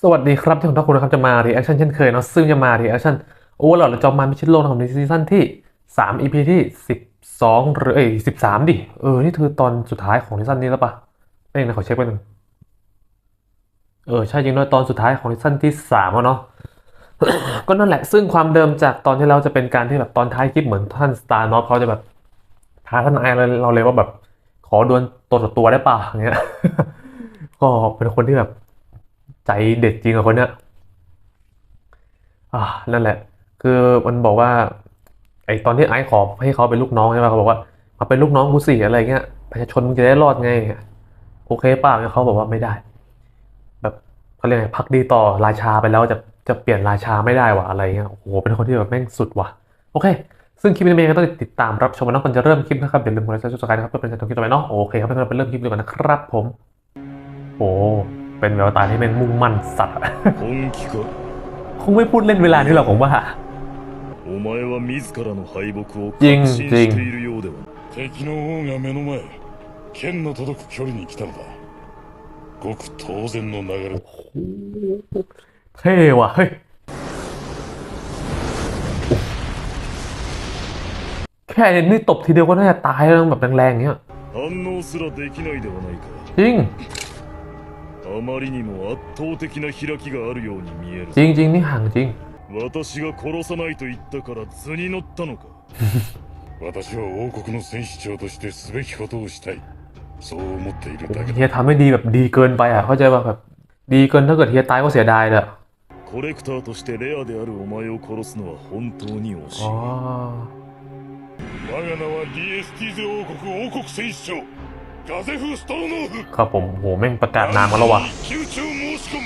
สวัสดีครับที่ของทุกคนนะครับจะมารีแอคชั่นเช่นเคยเนาะซึ่งจะมารีแอคชั่นโอ้หลอดและจอมมันพิชิตโลกนะครับในซีซั่นที่ 3 EP ที่ 12หรือเอ้ย13 ดิ เออ นี่คือตอนสุดท้ายของซีซั่นนี้แล้วปะไม่นะขอเช็คไปหนึ่งเออ ใช่จริงด้วยตอนสุดท้ายของซีซั่นที่3แล้วเนาะก็นั่นแหละซึ่งความเดิมจากตอนที่เราจะเป็นการที่แบบตอนท้ายคลิปเหมือนท่านสตาร์นอตเขาจะแบบท้าท่านไอเราเราเลยว่าแบบ ขอดวลตัวต่อตัวได้ป่ะอย่างเงี้ยก็เป็นคนที่แบบ ใจเด็ดจริงอะคนเนี้ยอ่านั่นแหละ คือมันบอกว่า ไอตอนที่ไอซ์ขอให้เขาเป็นลูกน้องใช่ไหมเขาบอกว่ามาเป็นลูกน้องกูสิอะไรเงี้ยประชาชนมึงจะได้รอดไงโอเคป่ะเนี่ยเขาบอกว่าไม่ได้ แบบเขาเรียกไงพักดีต่อราชาไปแล้วจะจะเปลี่ยนราชาไม่ได้วะอะไรเงี้ยโอ้โหเป็นคนที่แบบแม่งสุดว่ะโอเค ซึ่งคลิปนี้เองก็ต้องติดตามรับชมนะก่อนจะเริ่มคลิปนะครับอย่าลืมกดไลค์กดซับสไครต์นะครับเพื่อเป็นกำลังใจต่อไปเนาะโอเคครับเพื่อนๆไปเริ่มคลิปดีกว่านะครับผมโอ้ เป็นแววตาที่แม่งมุ่งมั่นสัตว์อะ 本気か คงไม่พูดเล่นเวลานี้หรอกผมว่า お前は自らの敗北をジン確信ジンしているようでは敵の王が目の前剣の届く距離に来たのだごく当然の流れ เท่ว่ะเฮ้ย แค่นี่ตบทีเดียวก็น่าจะตายแล้วแบบแรงๆอย่างเงี้ย 反応すらできないではないか จริง あまりにも圧倒的な開きがあるように見える จริงจริงนี่ห่างจริง 私が殺さないと言ったから図に乗ったのか私は王国の戦士長としてすべきことをしたいそう思っているだけ เฮีย だ ทำให้ดีแบบดีเกินไปอ่ะ เข้าใจป่ะแบบดีเกินถ้าเกิดเฮียตายก็เสียดายเลยอะ コレクターとしてレアであるお前を殺すのは本当に惜し อ๋ い อ 我が名はリエスティーゼ王国王国戦士長 ครับผมโหแม่งประกาศนามมาแล้วว่ะ 一騎打ちを申し込む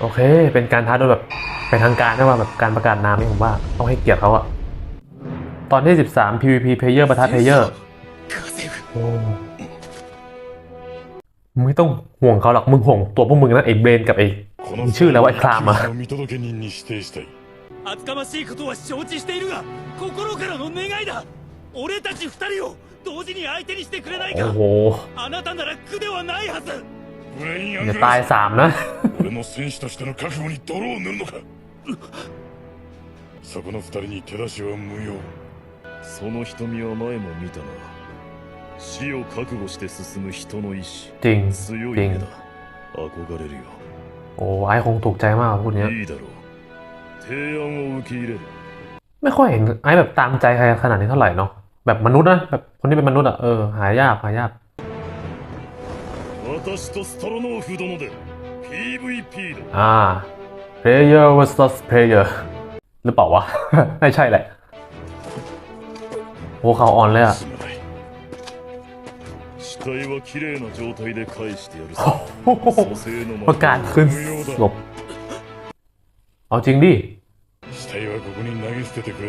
โอเค เป็นการท้าโดยแบบเป็นทางการนะว่าแบบการประกาศนามนี่ผมว่าต้องให้เกียรติเขาอะตอนที่ 13 PVP Player ประทัด Player โอ้มึงไม่ต้องห่วงเขาหรอก มึงห่วงตัวพวกมึงนะไอ้เบรนกับไอ้ このชื่อแล้วไอ้คลามอะ の見届け人に指定したい厚かましいことは承知しているが心からの願いだ俺たち二人を 同時に相手にしてくれない โอ้ か โห あなたなら苦ではないはずブレインア อ ン ย่า グ ตาย ラス สามนะ 俺の戦士としての覚悟に泥を塗るのかそこの二人に手出しは無用その瞳は前も見たな死を覚悟して進む人の意志 จริง 強い จริง 目だ憧れるよ โอ้ไอ้คงถูกใจมากพูดเนี้ย いいだろう提案を受け入れる ไม่ค่อยเห็นไอ้แบบตามใจใครขนาดนี้เท่าไหร่เนาะ แบบมนุษย์นะแบบคนที่เป็นมนุษย์อะเออหายากหายากอ่า player vs player หรือเปล่าวะ ไม่ใช่แหละโอ้เขาอ่อนเลยอ้โหประกาศขึ้นศพเอาจริงดิ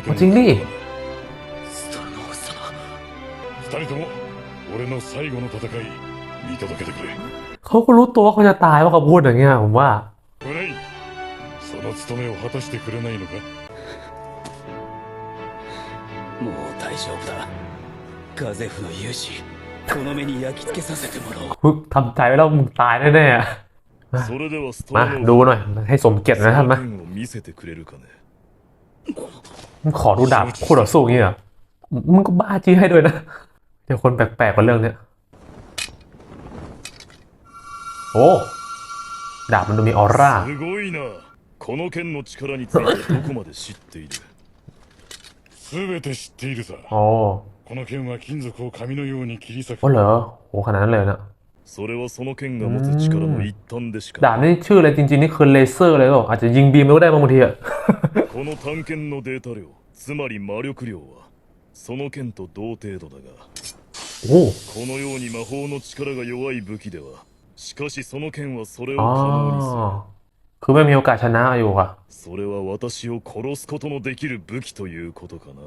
เอาจริงดิ 二人とも俺の最後の戦い見届けてくれ เขาก็รู้ตัวว่าเขาจะตายว่าเขาพูดอย่างเงี้ยผมว่า ブレインその務めを果たしてくれないのかもう大丈夫だガゼフの勇姿この目に焼き付けさせてもらおう ฮึกทำใจไว้แล้วมึงตายแน่ๆอะ それではスト มา ロノ ดู ーフ หน่อย ให้สมเกียรติหนะท่าน そ นะ の剣を見せてくれるかね มึงขอดูดาบคู่ต่อสู้อย่างเงี้ยเหรอมึงก็บ้าจี้ให้ด้วยนะ เดี๋ยวคนแปลกๆกว่าเรื่องเนี้ยโอ้ดาบมันดูมีออร่า すごいなこの剣の力についてどこまで知っている全て知っているさ อ๋อ この剣は金属を紙のように切り裂 โอ้ く เหรอโหขนาดนั้นเลยนะ それはその剣が持つ力の一端でしか ดาบนี่ชื่ออะไรจริงๆนี่คือเลเซอร์เลยก็อาจจะยิงบีมก็ได้บางทีอะ この単剣のデータ量つまり魔力量は その剣と同程度だが โอ้ このように魔法の力が弱い武器ではしかしその剣はそれを อ๋อ 可能にする คือไม่มีโอกาสชนะอยู่ค่ะ それは私を殺すことのできる武器ということかな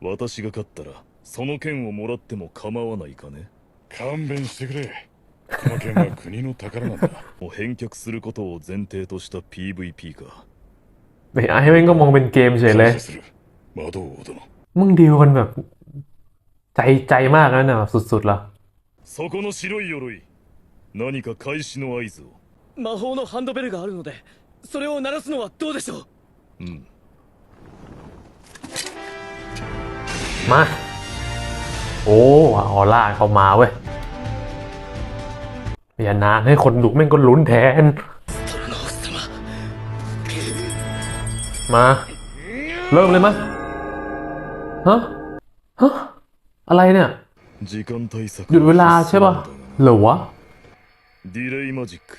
私が勝ったらその剣をもらっても構わないかね勘弁してくれこの剣は国の宝なんだもう返却することを前提とした PVP か ไอ้ไอ้แม่งก็มองเป็นเกมเฉยเลย 感謝する魔導王殿 มึงดีลกันแบบ ใจใจมากนะเนี่ยแบบสุดๆละ そこの白い鎧何か開始の合図を 魔法のハンドベルがあるのでそれを鳴らすのはどうでしょううん มา โอ้ออร่าเข้ามาเว้ยอย่านานให้คนดูแม่งก็ลุ้นแทน ストロノース様 มา เริ่มเลยมั้ย ฮะ ฮะ อะไรเนี่ย 時間対策 หยุดเวลาใช่ป่ะเหรอวะ ディレイマジック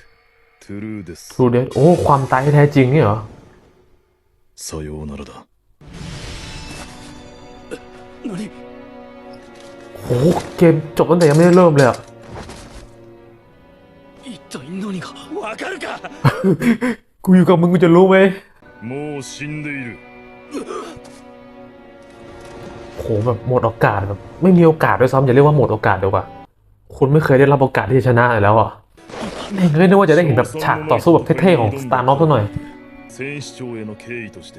トゥルーです ทรูเดโอ้ ความตายที่แท้จริงนี่เหรอ さようならだ何 โอ้เกมจบตั้งแต่ยังไม่ได้เริ่มเลยอะ 一体何がわかるか กูอยู่กับมึงกูจะรู้ไหม もう死んでいる โหแบบหมดโอกาสแบบ ไม่มีโอกาสด้วยซ้ำอย่าเรียกว่าหมดโอกาสเดียวกว่าคุณไม่เคยได้รับโอกาสที่จะชนะเลยแล้วอ่ะแม่งเลยนึกว่าจะได้เห็นแบบฉากต่อสู้แบบเท่ๆของสตาร์น็อตซะหน่อย 戦士長への敬意として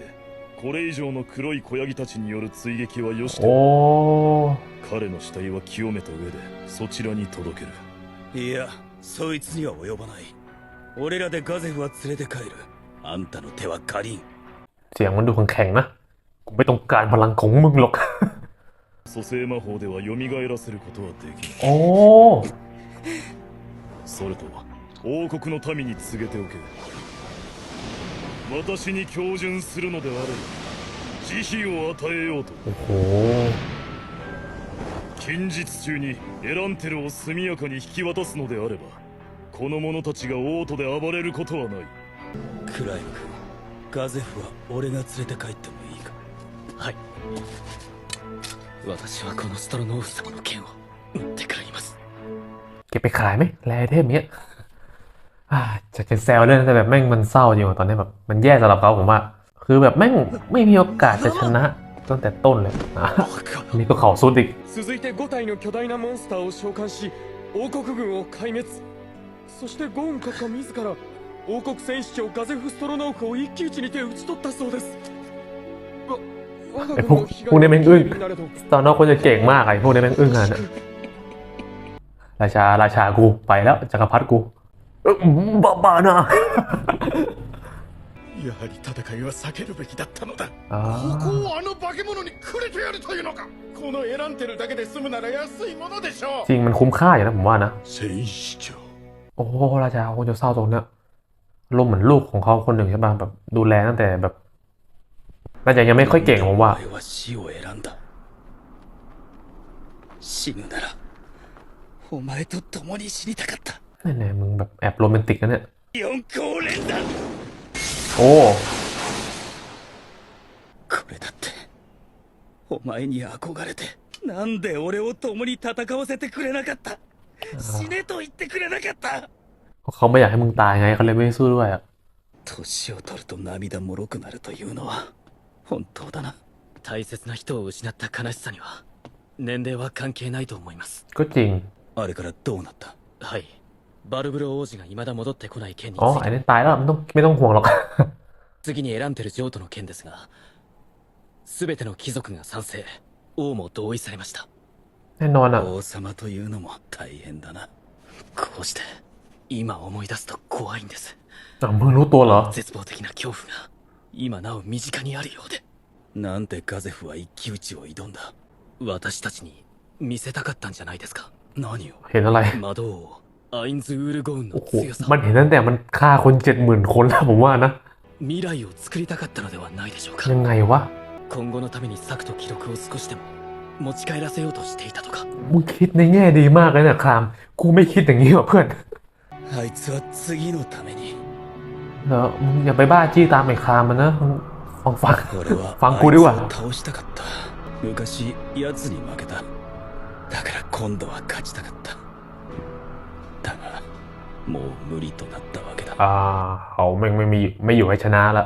これ以上の黒い子ヤギたちによる追撃はよし โอ้ と彼の死体は清めた上でそちらに届けるいやそいつには及ばない俺らでガゼフは連れて帰るあんたの手は借りん เสียงมันดูแข็งๆนะ กูไม่ต้องการพลังของมึงหรอก 蘇生魔法では蘇らせることはできない โอ้ それと王国の民に告げておけ私に恭順するのであれば慈悲を与えようと โอ้โห 近日中にエランテルを速やかに引き渡すのであればこの者たちが王都で暴れることはないクライム君ガゼフは俺が連れて帰ってもいいか はい私はこのストロノーフ様の剣を持って帰ります เก็บไปขายไหมแรเทมเนี้ยอ่าจะจะแซวเล่นแต่แบบแม่งมันเศร้าจริงว่ะตอนนี้แบบมันแย่สำหรับเขาผมว่า คือแบบแม่งไม่มีโอกาสจะชนะตั้งแต่ต้นเลยอ่ะ バカ นี่ก็เขาสุดอีก 続いて5体の巨大なモンスターを召喚し王国軍を壊滅そしてゴーン閣下自ら王国戦士長ガゼフ・ストロノーフを一騎打ちにて討ち取ったそうですわ 我が軍の被害の警備なれど ตอนนอกคนจะเก่งมากไอ้พวกนี้แม่งอึ้งอ่ะเนี่ยราชาราชากูไปแล้วจักรพรรดิกูเอ้ยบ้าบ้านะ やはり戦いは避けるべきだったのだ อ่า ここをあの化け物にくれてやるというのかこの選んでるだけで済むなら安いものでしょ จริงมันคุ้มค่าอยู่นะผมว่านะ 戦士長 โอ้ราชาคงจะเศร้าตรงเนี้ยอารมณ์เหมือนลูกของเขาคนหนึ่งใช่ป่ะแบบดูแลตั้งแต่แบบ น่าจะยังไม่ค่อยเก่งผมว่า お前は死を選んだ死ぬならお前と共に死にたかった แน่ๆมึงแบบแอบโรแมนติกนะเนี่ย 四皇連弾 โอ้ これだってお前に憧れてなんで俺を共に戦わせてくれなかった死ねと言ってくれなかった เขาไม่อยากให้มึงตายไงเขาเลยไม่สู้ด้วยอ่ะ 年を取ると涙もろくなるというのは 本当だな大切な人を失った悲しさには年齢は関係ないと思います ก็จริง あれからどうなったはいバルブロ王子が未だ戻ってこない件につ อ๋อ い ไอ้ て นี่ตายแล้วไม่ต้องไม่ต้องห่วงหรอก 次に選んでる譲渡の件ですが全ての貴族が賛成王も同意されました แน่นอนอ่ะ 王様というのも大変だなこうして今思い出すと怖いんです อ่ะมึงรู้ตัวเหรอ 絶望的な恐怖が 今なお身近にあるようでなんでガゼフは一騎打ちを挑んだ私たちに見せたかったんじゃないですか何を เห็นอะไร 魔導王アインズ・ウールゴウンの โอ้โห 強さ มันเห็นตั้งแต่มันฆ่าคนเจ็ดหมื่นคนแล้วผมว่านะ 未来を作りたかったのではないでしょうか ยังไงวะ 今後のために策と記録を少しでも持ち帰らせようとしていたとか มึงคิดในแง่ดีมากเลยเนี่ยคราม กูไม่คิดอย่างนี้ว่ะเพื่อน あいつは次のために เออมึงอย่าไปบ้าจี้ตามไอ้ครามมันนะมึงฟังฟัง 俺は ฟัง あ กู い ดี つ กว่า を倒したかった昔奴に負けただから今度は勝ちたかっただがもう無理となったわけだ อ่าเขาไม่ไม่มีไม่อยู่ให้ชนะละ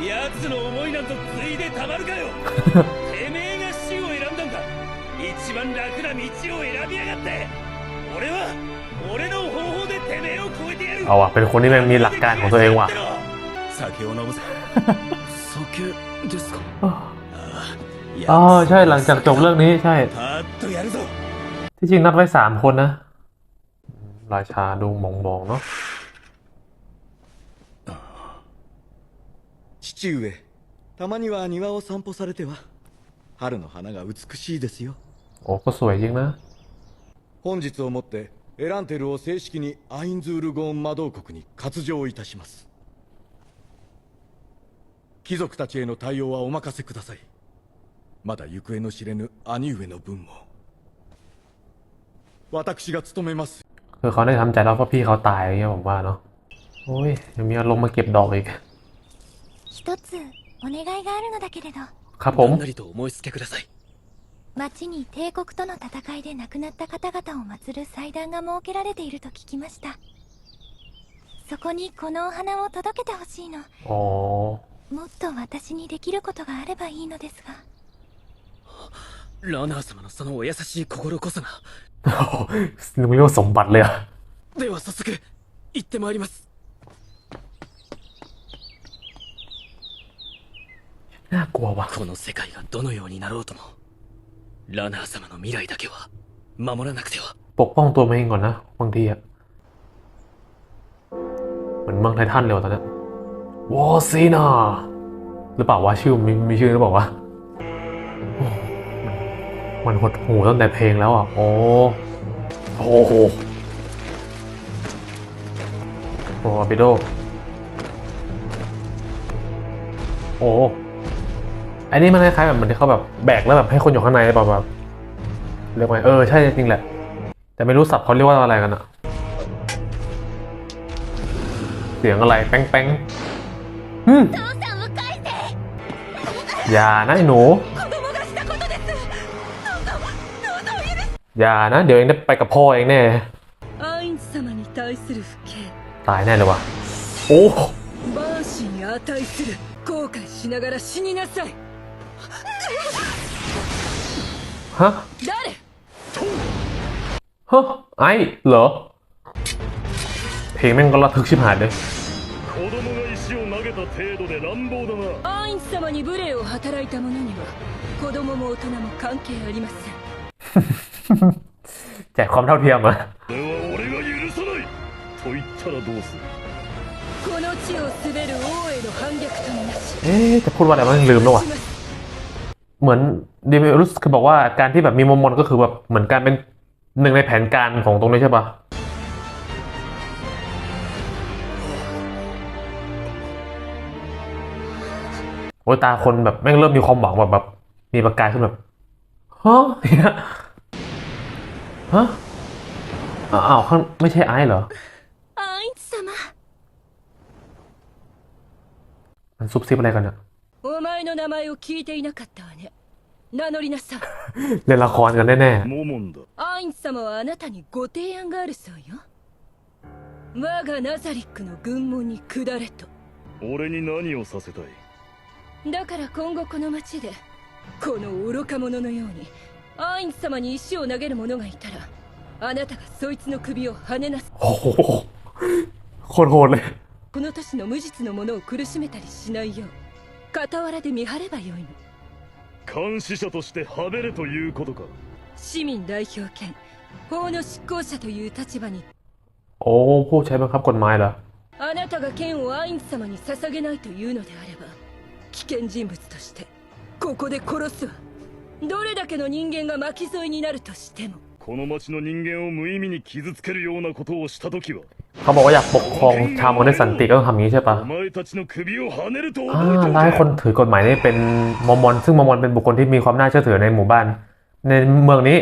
奴の思いなんぞついでたまるかよてめえが死を選んだんだ一番楽な道を選びやがって俺は俺の方法 でてめえを超えてやる เอาว่ะเป็นคนที่แม่งมีหลักการของตัวเองว่ะ 酒を飲むぜ酒ですか อ๋อใช่หลังจากจบเรื่องนี้ใช่ パーッとやるぞ ที่จริงนัดไว้สามคนนะ ร ราชาดูมองมองๆเนาะ 父上たまには庭を散歩されては春の花が美しいですよ โอ้ก็สวยจริงนะ 本日をもって エランテルを正式にアインズールゴーン魔導国に割譲いたします貴族たちへの対応はお任せくださいまだ行方の知れぬ兄上の分も私が務めます คือเขาได้ทำใจแล้วเพราะพี่เขาตายอย่างเงี้ยผมว่าเนาะโอ้ยยังมีอารมณ์มาเก็บดอกอีก 一つお願いがあるのだけれど ครับผม 何なりとお申し付けください 町に帝国との戦いで亡くなった方々を祀る祭壇が設けられていると聞きましたそこにこのお花を届けてほしいの อ๋อ もっと私にできることがあればいいのですがラナー様のそのお優しい心こそが นึกว่าเรียกว่าสมบัติเลยอะ では早速行ってまいります น่ากลัวว่ะ この世界がどのようになろうとも ラナー様の未来だけは守らなくては ปกป้องตัวมันเองก่อนนะบางทีอะเหมือนเมืองไททันเลยว่ะตอนเนี้วอซีนาหรือเปล่าวะชื่อมีมีชื่อหรือเปล่าวะโอ้มันหดหูตั้งแต่เพลงแล้วอ่ะ โอ้โอ้โหโอ้ปิโด โอ้ อันนี้มันคล้ายๆแบบมันที่เขาแบบแบกแล้วแบบให้คนอยู่ข้างในหรือเปล่าแบบเรียกว่าเออใช่จริงแหละ แต่ไม่รู้สับเขาเรียกว่าอะไรกันอะเสียงอะไรแป้งแป้งอืมอย่านะไอ้หนู อย่านะ เดี๋ยวเองได้ไปกับพ่อเองแน่ตายแน่เลยวะโอ้ ฮะ 誰 ฮะไอ้เหรอ เพลงแม่งก็ระทึกชิบหายเลย 子供が石を投げた程度で乱暴だなアインズ様に無礼を働いた者には子供も大人も関係ありません แจกความเท่าเทียมอะ では俺が許さないと言ったらどうするこの地を滑る王への反逆とみなし เอ๊ะจะพูดว่าอะไรมันลืมแล้วว่ะ します เหมือนดีเวลุสคือบอกว่าการที่แบบมีมอมมอนก็คือแบบเหมือนการเป็นหนึ่งในแผนการของตรงนี้ใช่ปะโอ้ตาคนแบบแม่งเริ่มมีความหวังแบบแบบมีประกายขึ้นแบบฮะฮะอ้าวข้างไม่ใช่ไอซ์เหรอไอซ์สมามันซุบซิบอะไรกันเนี่ย お前の名前を聞いていなかったわね名乗りなさい เล่นละครกันแน่ モモンだアインズ様はあなたにご提案があるそうよ我がナザリックの軍門に下れと俺に何をさせたいだから今後この町でこの愚か者のようにアインズ様に石を投げる者がいたらあなたがそいつの首をはねなすๆโอ้โหโคตรโหดเลย この都市の無実の者を苦しめたりしないよう 傍らで見張ればよいの監視者としてはべれということか市民代表権法の執行者という立場に โอ้ผู้ใช้บังคับกฎหมายเหรอ あなたが剣をアインズ様に捧げないというのであれば危険人物としてここで殺すわどれだけの人間が巻き添えになるとしてもこの町の人間を無意味に傷つけるようなことをした時は เขาบอกว่าอยากปกครองชาวเมืองด้สันติก็ต้องทำอย่างนี้ใช่ปะอ่าไล่คนถือกฎหมายนี่เป็นมอมมอน ซึ่งมอมมอนเป็นบุคคลที่มีความน่าเชื่อถือในหมู่บ้าน ในเมืองนี้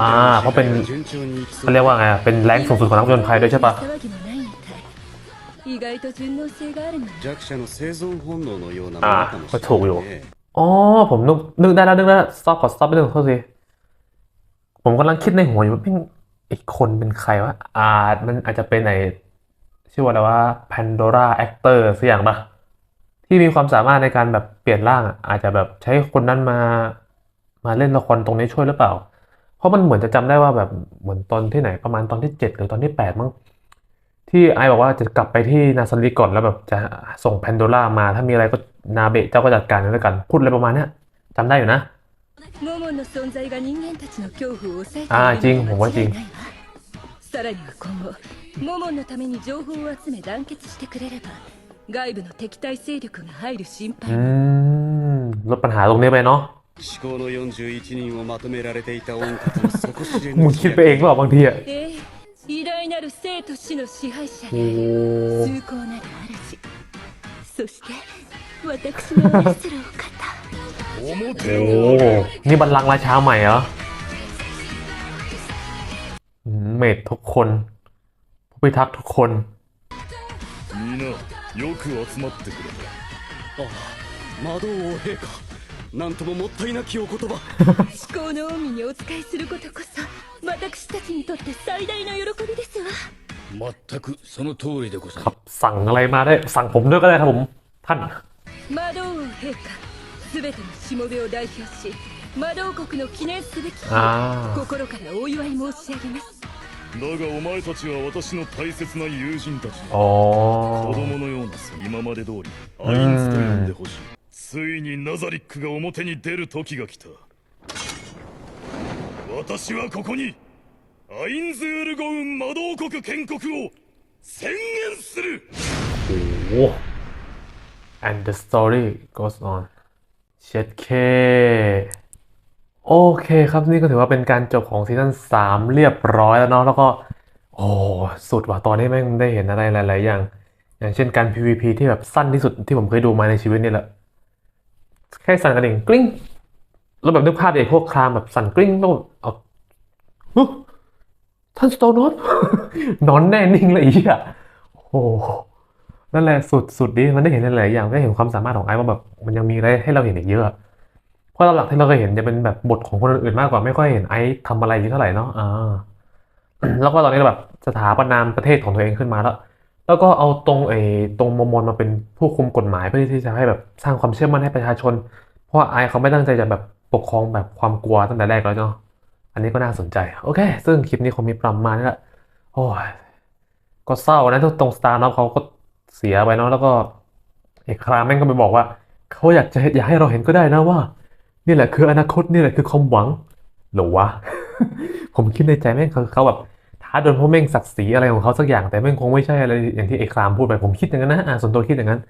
อ่าเพราะเป็นเขาเรียกว่าไงเป็นแรงสูงสุดของนักผจญภัยด้วยใช่ปะอ่าก็ถูกอยู่อ๋อผมนึกนึกได้แล้วนึกได้ stop ขอ stop ไปหนึ่งโทษสิผมกำลังคิดในหัวอยู่ว่า อีกคนเป็นใครวะอาจมันอาจจะเป็นไอชื่อว่าอะไรว่า Pandora Actor สักอย่างปะที่มีความสามารถในการแบบเปลี่ยนร่างอะอาจจะแบบใช้คนนั้นมามาเล่นละครตรงนี้ช่วยหรือเปล่า เพราะมันเหมือนจะจำได้ว่าแบบเหมือนตอนที่ไหนประมาณตอนที่เจ็ดหรือตอนที่แปดมั้งที่ไอบอกว่าจะกลับไปที่นาซาริก่อนแล้วแบบจะส่งแพนโดร่ามาถ้ามีอะไรก็นาเบะเจ้าก็จัดการด้วกัน พูดอะไรประมาณนี้จำได้อยู่นะ モモンの存在が人間たちの恐怖を抑えているあージンのはほんまジン間違いないわそ さらには今後モモンのために情報を集め団結してくれれば外部の敵対勢力が入る心 อื 配も มลดปัญหาตรงนี้ไปเนาะ 至高の41人をまとめられていた恩活の底知れ มึ ぬ งคิดไปเองหรือเปล่าบางทีอะ ええ偉大なる生と死の支配者 โอ้ で崇高なる嵐そして私の愛するお方 表 โอ้ を นี่บัลลังก์ราชาใหม่เหรออืมเมดทุกคนผู้พิทักษ์ทุกคน みんなよく集まってくれたああ魔導王陛下なんとももったいなきお言葉至高の御身にお仕えすることこそ私たちにとって最大の喜びですわ全くその通りでござ ครับสั่งอะไรมาได้สั่งผมด้วยก็ได้ครับผมท่าน 魔導王陛下 すべてのしもべを代表し魔導国の記念すべき心からお祝い申し上げます。だがお前たちは私の大切な友人たち。子供のような今まで通りアインズと呼んでほしい。ついにナザリックが表に出る時が来た。私はここにアインズールゴウン魔導国建国を宣言する。おお And the story goes on. เช็ดเค โอเคครับนี่ก็ถือว่าเป็นการจบของซีซั่นสามเรียบร้อยแล้วเนาะแล้วก็ โอ้สุดว่ะตอนนี้แม่งได้เห็นอะไรหลาย ๆ อย่าง อย่างเช่นการ PVP ที่แบบสั้นที่สุดที่ผมเคยดูมาในชีวิตนี่แหละ แค่สั่นกระดิ่งกริ๊งแล้วแบบนึกภาพเด็กพวกครามแบบสั่นกริ๊งแล้วแบบเอาท่านสโตนอตนอนแน่นิ่งเลยอเหีอะโอ้ นั่นแหละสุดสุดดีมันได้เห็นหลายๆอย่างได้เห็นความสามารถของไอ้ว่าแบบมันยังมีอะไรให้เราเห็นอีกเยอะ เพราะหลักๆที่เราเคยเห็นจะเป็นแบบบทของคนอื่นมากกว่าไม่ค่อยเห็นไอซ์ทำอะไรเยอะเท่าไหร่เนาะอ่าแล้วก็ตอนนี้เราแบบสถาปนามประเทศของตัวเองขึ้นมาแล้ว แล้วก็เอาตรงไอ้ตรงมอมอนมาเป็นผู้คุมกฎหมายเพื่อที่จะให้แบบสร้างความเชื่อมั่นให้ประชาชน เพราะไอซ์เขาไม่ตั้งใจจะแบบปกครองแบบความกลัวตั้งแต่แรกแล้วเนาะอันนี้ก็น่าสนใจ โอเค ซึ่งคลิปนี้คงมีประมาณนี้แหละโอ้ยก็เศร้านะตรงสตาร์เนาะเขาก็ เสียไปเนาะแล้วก็ไอ้ครามแม่งก็ไปบอกว่าเขาอยากจะอยากให้เราเห็นก็ได้นะว่า นี่แหละคืออนาคตนี่แหละคือความหวังหรอวะ ผมคิดในใจแม่งคือเขาแบบท้าโดนเพราะแม่งศักดิ์ศรีอะไรของเขาสักอย่างแต่แม่งคงไม่ใช่อะไรอย่างที่ไอ้ครามพูดไปผมคิดอย่างนั้นนะอ่าส่วนตัวคิดอย่างนั้น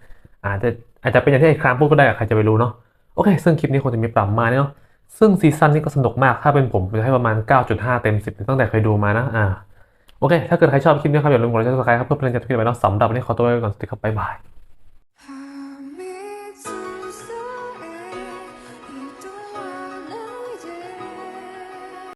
อาจจะอาจจะเป็นอย่างที่ไอ้ครามพูดก็ได้ใครจะไปรู้เนาะโอเค ซึ่งคลิปนี้คงจะมีประมาเนาะซึ่งซีซั่นนี้ก็สนุกมากถ้าเป็นผมผมจะให้ประมาณ 9.5 เต็ม 10 ตั้งแต่เคยดูมานะอ่า โอเค ถ้าเกิดใครชอบคลิปนี้ครับอย่าลืมกดไลค์กดซับสไครต์ครับเพื่อเป็นกำลังใจทุกคลิปไปเนาะสำหรับวันนี้ขอตัวไปก่อนสวัสดีครับบ๊ายบาย